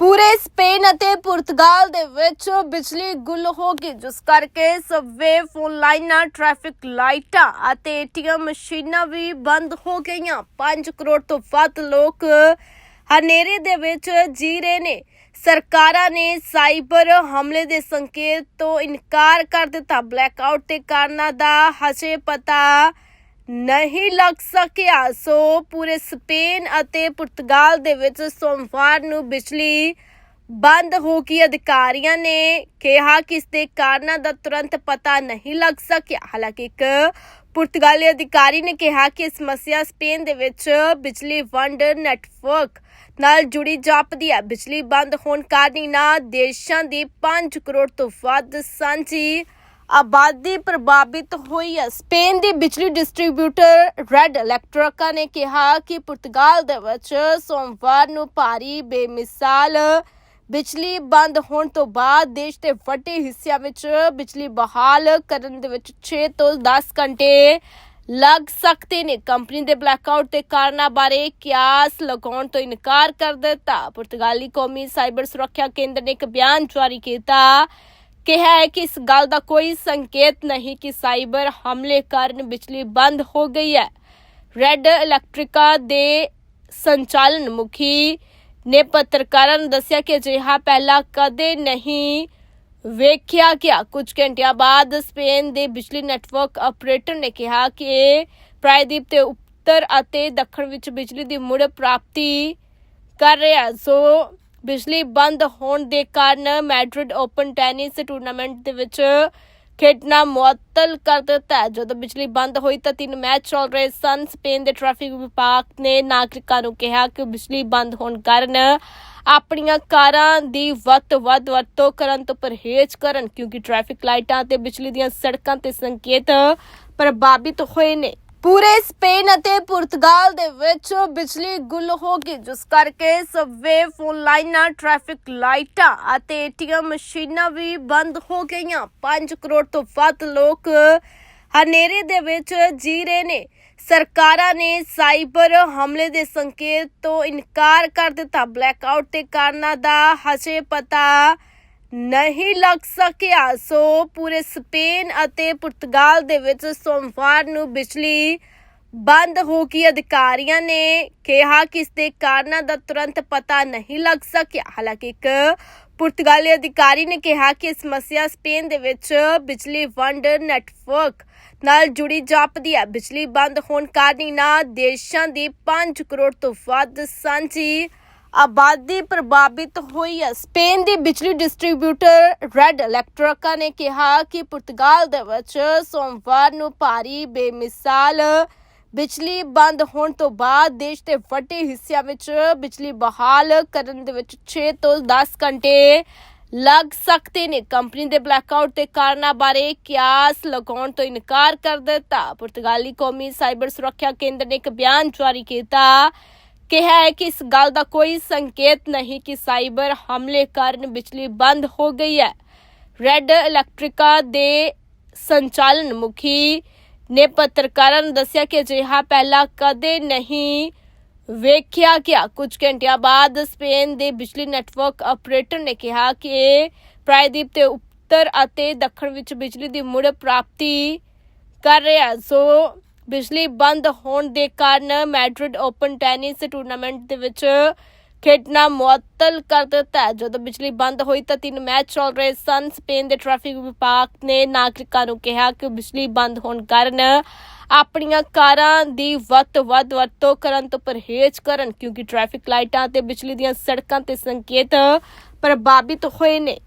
ਪੂਰੇ ਸਪੇਨ ਅਤੇ ਪੁਰਤਗਾਲ ਦੇ ਵਿੱਚ ਬਿਜਲੀ ਗੁੱਲ ਹੋ ਗਈ, ਜਿਸ ਕਰਕੇ ਸਬਵੇ ਫੋਨ ਲਾਈਨਾਂ, ਟ੍ਰੈਫਿਕ ਲਾਈਟਾਂ ਅਤੇ ਏਟੀਐਮ ਮਸ਼ੀਨਾਂ ਵੀ ਬੰਦ ਹੋ ਗਈਆਂ। 5 ਕਰੋੜ ਤੋਂ ਵੱਧ ਲੋਕ ਹਨੇਰੇ ਦੇ ਵਿੱਚ ਜੀ ਰਹੇ ਨੇ। ਸਰਕਾਰਾਂ ਨੇ ਸਾਈਬਰ ਹਮਲੇ ਦੇ ਸੰਕੇਤ ਤੋਂ ਇਨਕਾਰ ਕਰ ਦਿੱਤਾ। ਬਲੈਕਆਊਟ ਦੇ ਕਾਰਨਾਂ ਦਾ ਹਜੇ ਪਤਾ ਨਹੀਂ ਲੱਗ ਸਕਿਆ। ਸੋ ਪੂਰੇ ਸਪੇਨ ਅਤੇ ਪੁਰਤਗਾਲ ਦੇ ਵਿੱਚ ਸੋਮਵਾਰ ਨੂੰ ਬਿਜਲੀ ਬੰਦ ਹੋ ਗਈ ਅਧਿਕਾਰੀਆਂ ਨੇ ਕਿਹਾ ਕਿ ਇਸ ਦੇ ਕਾਰਨਾਂ ਦਾ ਤੁਰੰਤ ਪਤਾ ਨਹੀਂ ਲੱਗ ਸਕਿਆ। ਹਾਲਾਂਕਿ ਇੱਕ ਪੁਰਤਗਾਲੀ ਅਧਿਕਾਰੀ ਨੇ ਕਿਹਾ ਕਿ ਇਹ ਸਮੱਸਿਆ ਸਪੇਨ ਦੇ ਵਿੱਚ ਬਿਜਲੀ ਵੰਡ ਨੈਟਵਰਕ ਨਾਲ ਜੁੜੀ ਜਾਪਦੀ ਹੈ। ਬਿਜਲੀ ਬੰਦ ਹੋਣ ਕਾਰਨ ਇਹਨਾਂ ਦੇਸ਼ਾਂ ਦੀ 5 ਕਰੋੜ ਤੋਂ ਵੱਧ ਸਾਂਝੀ ਆਬਾਦੀ ਪ੍ਰਭਾਵਿਤ ਹੋਈ ਹੈ। ਸਪੇਨ ਦੀ ਬਿਜਲੀ ਡਿਸਟ੍ਰੀਬਿਊਟਰ ਰੈਡ ਇਲੈਕਟ੍ਰਿਕਾ ਨੇ ਕਿਹਾ ਕਿ ਪੁਰਤਗਾਲ ਦੇ ਵਿੱਚ ਸੋਮਵਾਰ ਨੂੰ ਭਾਰੀ ਬੇਮਿਸਾਲ ਬਿਜਲੀ ਬੰਦ ਹੋਣ ਤੋਂ ਬਾਅਦ ਦੇਸ਼ ਦੇ ਵੱਡੇ ਹਿੱਸਿਆਂ ਵਿੱਚ ਬਿਜਲੀ ਬਹਾਲ ਕਰਨ ਦੇ ਵਿੱਚ 6 ਤੋਂ 10 ਘੰਟੇ ਲੱਗ ਸਕਦੇ ਨੇ। ਕੰਪਨੀ ਦੇ ਬਲੈਕਆਊਟ ਦੇ ਕਾਰਨਾਂ ਬਾਰੇ ਕਿਆਸ ਲਗਾਉਣ ਤੋਂ ਇਨਕਾਰ ਕਰ ਦਿੱਤਾ। ਪੁਰਤਗਾਲੀ ਕੌਮੀ ਸਾਈਬਰ ਸੁਰੱਖਿਆ ਕੇਂਦਰ ਨੇ ਇੱਕ ਬਿਆਨ ਜਾਰੀ ਕੀਤਾ। ਕਿਹਾ ਹੈ ਕਿ ਇਸ ਗੱਲ ਦਾ ਕੋਈ ਸੰਕੇਤ ਨਹੀਂ ਕਿ ਸਾਈਬਰ ਹਮਲੇ ਕਾਰਨ ਬਿਜਲੀ ਬੰਦ ਹੋ ਗਈ ਹੈ। ਰੈੱਡ ਇਲੈਕਟ੍ਰਿਕਾ ਦੇ ਸੰਚਾਲਨ ਮੁਖੀ ਨੇ ਪੱਤਰਕਾਰਾਂ ਨੂੰ ਦੱਸਿਆ ਕਿ ਅਜਿਹਾ ਪਹਿਲਾਂ ਕਦੇ ਨਹੀਂ ਵੇਖਿਆ ਗਿਆ। ਕੁਝ ਘੰਟਿਆਂ ਬਾਅਦ ਸਪੇਨ ਦੇ ਬਿਜਲੀ ਨੈਟਵਰਕ ਆਪਰੇਟਰ ਨੇ ਕਿਹਾ ਕਿ ਪ੍ਰਾਇਦੀਪ ਤੇ ਉੱਤਰ ਅਤੇ ਦੱਖਣ ਵਿੱਚ ਬਿਜਲੀ ਦੀ ਮੁੜ ਪ੍ਰਾਪਤੀ ਕਰ ਰਿਹਾ ਸੋ ਬਿਜਲੀ ਬੰਦ ਹੋਣ ਦੇ ਕਾਰਨ ਮੈਡਰਿਡ ਓਪਨ ਟੈਨਿਸ ਟੂਰਨਾਮੈਂਟ ਦੇ ਵਿੱਚ ਖੇਡਣਾ ਮੁਅੱਤਲ ਕਰ ਦਿੱਤਾ ਜਦੋਂ ਬਿਜਲੀ ਬੰਦ ਹੋਈ ਤਾਂ ਤਿੰਨ ਮੈਚ ਚੱਲ ਰਹੇ ਸਨ। ਸਪੇਨ ਦੇ ਟ੍ਰੈਫਿਕ ਵਿਭਾਗ ਨੇ ਨਾਗਰਿਕਾਂ ਨੂੰ ਕਿਹਾ ਕਿ ਬਿਜਲੀ ਬੰਦ ਹੋਣ ਕਾਰਨ ਆਪਣੀਆਂ ਕਾਰਾਂ ਦੀ ਵੱਧ ਤੋਂ ਵੱਧ ਵਰਤੋਂ ਕਰਨ ਤੋਂ ਪਰਹੇਜ਼ ਕਰਨ, ਕਿਉਂਕਿ ਟ੍ਰੈਫਿਕ ਲਾਈਟਾਂ ਤੇ ਬਿਜਲੀ ਦੀਆਂ ਸੜਕਾਂ ਤੇ ਸੰਕੇਤ ਪ੍ਰਭਾਵਿਤ ਹੋਏ ਨੇ। ਪੂਰੇ ਸਪੇਨ ਅਤੇ ਪੁਰਤਗਾਲ ਦੇ ਵਿੱਚ ਬਿਜਲੀ ਗੁੱਲ ਹੋ ਗਈ, ਜਿਸ ਕਰਕੇ ਸਬਵੇ ਫੋਨ ਲਾਈਨਾਂ, ਟ੍ਰੈਫਿਕ ਲਾਈਟਾਂ ਅਤੇ ਏਟੀਐਮ ਮਸ਼ੀਨਾਂ ਵੀ ਬੰਦ ਹੋ ਗਈਆਂ। 5 ਕਰੋੜ ਤੋਂ ਵੱਧ ਲੋਕ ਹਨੇਰੇ ਦੇ ਵਿੱਚ ਜੀ ਰਹੇ ਨੇ। ਸਰਕਾਰਾਂ ਨੇ ਸਾਈਬਰ ਹਮਲੇ ਦੇ ਸੰਕੇਤ ਤੋਂ ਇਨਕਾਰ ਕਰ ਦਿੱਤਾ। ਬਲੈਕਆਊਟ ਦੇ ਕਾਰਨਾਂ ਦਾ ਹਜੇ ਪਤਾ ਨਹੀਂ ਲੱਗ ਸਕਿਆ। ਸੋ ਪੂਰੇ ਸਪੇਨ ਅਤੇ ਪੁਰਤਗਾਲ ਦੇ ਵਿੱਚ ਸੋਮਵਾਰ ਨੂੰ ਬਿਜਲੀ ਬੰਦ ਹੋ ਗਈ। ਅਧਿਕਾਰੀਆਂ ਨੇ ਕਿਹਾ ਕਿ ਇਸ ਦੇ ਕਾਰਨਾਂ ਦਾ ਤੁਰੰਤ ਪਤਾ ਨਹੀਂ ਲੱਗ ਸਕਿਆ। ਹਾਲਾਂਕਿ ਇੱਕ ਪੁਰਤਗਾਲੀ ਅਧਿਕਾਰੀ ਨੇ ਕਿਹਾ ਕਿ ਇਹ ਸਮੱਸਿਆ ਸਪੇਨ ਦੇ ਵਿੱਚ ਬਿਜਲੀ ਵੰਡ ਨੈਟਵਰਕ ਨਾਲ ਜੁੜੀ ਜਾਪਦੀ ਹੈ। ਬਿਜਲੀ ਬੰਦ ਹੋਣ ਕਾਰਨ ਇਹਨਾਂ ਦੇਸ਼ਾਂ ਦੀ 5 ਕਰੋੜ ਤੋਂ ਵੱਧ ਸਾਂਝੀ ਆਬਾਦੀ ਪ੍ਰਭਾਵਿਤ ਹੋਈ ਹੈ। ਸਪੇਨ ਦੀ ਬਿਜਲੀ ਡਿਸਟ੍ਰੀਬਿਊਟਰ ਰੈਡ ਇਲੈਕਟ੍ਰਿਕਾ ਨੇ ਕਿਹਾ ਕਿ ਪੁਰਤਗਾਲ ਦੇ ਵਿੱਚ ਸੋਮਵਾਰ ਨੂੰ ਭਾਰੀ ਬੇਮਿਸਾਲ ਬਿਜਲੀ ਬੰਦ ਹੋਣ ਤੋਂ ਬਾਅਦ ਦੇਸ਼ ਦੇ ਵੱਡੇ ਹਿੱਸਿਆਂ ਵਿੱਚ ਬਿਜਲੀ ਬਹਾਲ ਕਰਨ ਦੇ ਵਿੱਚ 6 ਤੋਂ 10 ਘੰਟੇ ਲੱਗ ਸਕਦੇ ਨੇ। ਕੰਪਨੀ ਦੇ ਬਲੈਕਆਊਟ ਦੇ ਕਾਰਨਾਂ ਬਾਰੇ ਕਿਆਸ ਲਗਾਉਣ ਤੋਂ ਇਨਕਾਰ ਕਰ ਦਿੱਤਾ। ਪੁਰਤਗਾਲੀ ਕੌਮੀ ਸਾਈਬਰ ਸੁਰੱਖਿਆ ਕੇਂਦਰ ਨੇ ਇੱਕ ਬਿਆਨ ਜਾਰੀ ਕੀਤਾ। ਕਿਹਾ ਹੈ ਕਿ ਇਸ ਗੱਲ ਦਾ ਕੋਈ ਸੰਕੇਤ ਨਹੀਂ ਕਿ ਸਾਈਬਰ ਹਮਲੇ ਕਾਰਨ ਬਿਜਲੀ ਬੰਦ ਹੋ ਗਈ ਹੈ। ਰੈੱਡ ਇਲੈਕਟ੍ਰਿਕਾ ਦੇ ਸੰਚਾਲਨ ਮੁਖੀ ਨੇ ਪੱਤਰਕਾਰਾਂ ਨੂੰ ਦੱਸਿਆ ਕਿ ਅਜਿਹਾ ਪਹਿਲਾਂ ਕਦੇ ਨਹੀਂ ਵੇਖਿਆ ਗਿਆ। ਕੁਝ ਘੰਟਿਆਂ ਬਾਅਦ ਸਪੇਨ ਦੇ ਬਿਜਲੀ ਨੈਟਵਰਕ ਆਪਰੇਟਰ ਨੇ ਕਿਹਾ ਕਿ ਪ੍ਰਾਇਦੀਪ ਤੇ ਉੱਤਰ ਅਤੇ ਦੱਖਣ ਵਿੱਚ ਬਿਜਲੀ ਦੀ ਮੁੜ ਪ੍ਰਾਪਤੀ ਕਰ ਰਿਹਾ ਸੋ ਬਿਜਲੀ ਬੰਦ ਹੋਣ ਦੇ ਕਾਰਨ ਮੈਡਰਿਡ ਓਪਨ ਟੈਨਿਸ ਟੂਰਨਾਮੈਂਟ ਦੇ ਵਿੱਚ ਖੇਡਣਾ ਮੁਅੱਤਲ ਕਰ ਦਿੱਤਾ ਜਦੋਂ ਬਿਜਲੀ ਬੰਦ ਹੋਈ ਤਾਂ ਤਿੰਨ ਮੈਚ ਚੱਲ ਰਹੇ ਸਨ। ਸਪੇਨ ਦੇ ਟ੍ਰੈਫਿਕ ਵਿਭਾਗ ਨੇ ਨਾਗਰਿਕਾਂ ਨੂੰ ਕਿਹਾ ਕਿ ਬਿਜਲੀ ਬੰਦ ਹੋਣ ਕਾਰਨ ਆਪਣੀਆਂ ਕਾਰਾਂ ਦੀ ਵੱਧ ਤੋਂ ਵੱਧ ਵਰਤੋਂ ਕਰਨ ਤੋਂ ਪਰਹੇਜ਼ ਕਰਨ, ਕਿਉਂਕਿ ਟ੍ਰੈਫਿਕ ਲਾਈਟਾਂ ਤੇ ਬਿਜਲੀ ਦੀਆਂ ਸੜਕਾਂ ਤੇ ਸੰਕੇਤ ਪ੍ਰਭਾਵਿਤ ਹੋਏ ਨੇ।